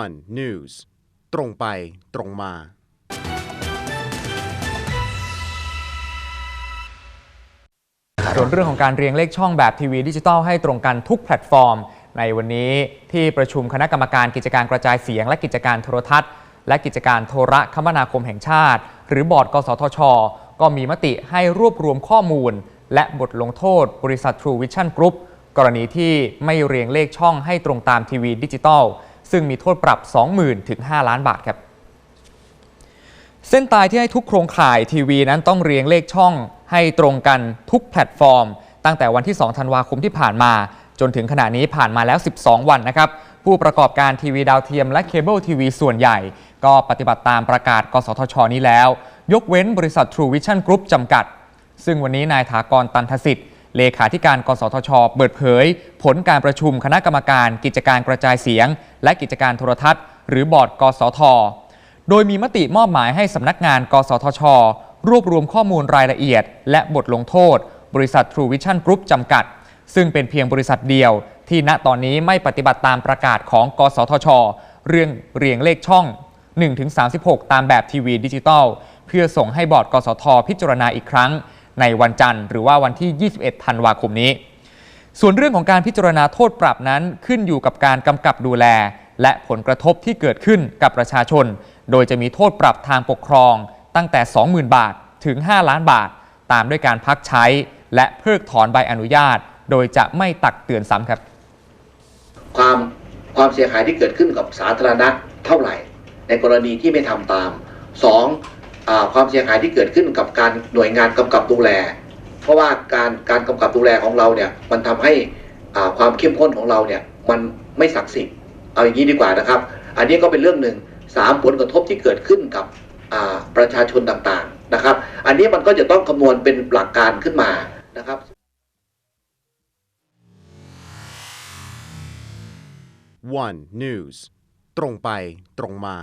one news ตรงไปตรงมา ส่วนเรื่องของการเรียงเลขช่องแบบทีวีดิจิตอลให้ตรงกันทุกแพลตฟอร์ม ในวันนี้ที่ประชุมคณะกรรมการกิจการกระจายเสียง และกิจการโทรทัศน์ และกิจการโทรคมนาคมแห่งชาติ หรือบอร์ด กสทช ก็มีมติให้รวบรวมข้อมูล และบทลงโทษ บริษัท True Vision Group กรณีที่ไม่เรียงเลขช่องให้ตรงตามทีวีดิจิตอล ซึ่งมีโทษปรับ 20,000ถึง5ล้านบาทครับ เส้นตายที่ให้ทุกโครงข่ายทีวีนั้นต้องเรียงเลขช่องให้ตรงกันทุกแพลตฟอร์ม ตั้งแต่วันที่ 2 ธันวาคมที่ผ่านมา จนถึงขณะนี้ผ่านมาแล้ว 12 วันนะครับ ผู้ประกอบการทีวีดาวเทียมและเคเบิลทีวีส่วนใหญ่ ก็ปฏิบัติตามประกาศ กสทช นี้แล้ว ยกเว้นบริษัท True Vision Group จำกัด ซึ่งวันนี้นายถากรตันทสิทธิ์ เลขาธิการกสทช เปิดเผย ผลการประชุมคณะกรรมการ กิจการกระจายเสียง และกิจการโทรทัศน์ หรือบอร์ด กสท โดยมีมติมอบหมายให้สำนักงาน กสทช รวบรวมข้อมูลรายละเอียด และบทลงโทษ บริษัท True Vision Group จำกัด ซึ่งเป็นเพียงบริษัทเดียว ที่ณตอนนี้ไม่ปฏิบัติตามประกาศของ กสทช เรื่องเรียงเลขช่อง 1-36 ตามแบบทีวีดิจิตอลเพื่อส่งให้บอร์ด กสท พิจารณาอีกครั้ง ในวันจันทร์หรือว่าวันที่ 21 ธันวาคมนี้ ส่วนเรื่องของการพิจารณาโทษปรับนั้นขึ้นอยู่กับการกำกับดูแล และผลกระทบที่เกิดขึ้นกับประชาชน โดยจะมีโทษปรับทางปกครอง ตั้งแต่ 20,000 บาทถึง 5 ล้านบาท ตามด้วยการพักใช้ และเพิกถอนใบอนุญาต โดยจะไม่ตักเตือนซ้ำครับความความเสียหายที่เกิดขึ้นกับสาธารณะเท่าไหร่ ในกรณีที่ไม่ทำตามสองอา ความเสียหายที่เกิดขึ้นกับการหน่วยงานกำกับดูแล เพราะว่าการการกำกับดูแลของเราเนี่ยมันทำให้ความเข้มข้นของเราเนี่ยมันไม่ศักดิ์สิทธิ์เอาอย่างนี้ดีกว่านะครับ อันนี้ก็เป็นเรื่องหนึ่งสามผลกระทบที่เกิดขึ้นกับประชาชนต่างๆนะครับ อันนี้มันก็จะต้องคำนวณเป็นหลักการขึ้นมานะครับ one news ตรงไปตรงมา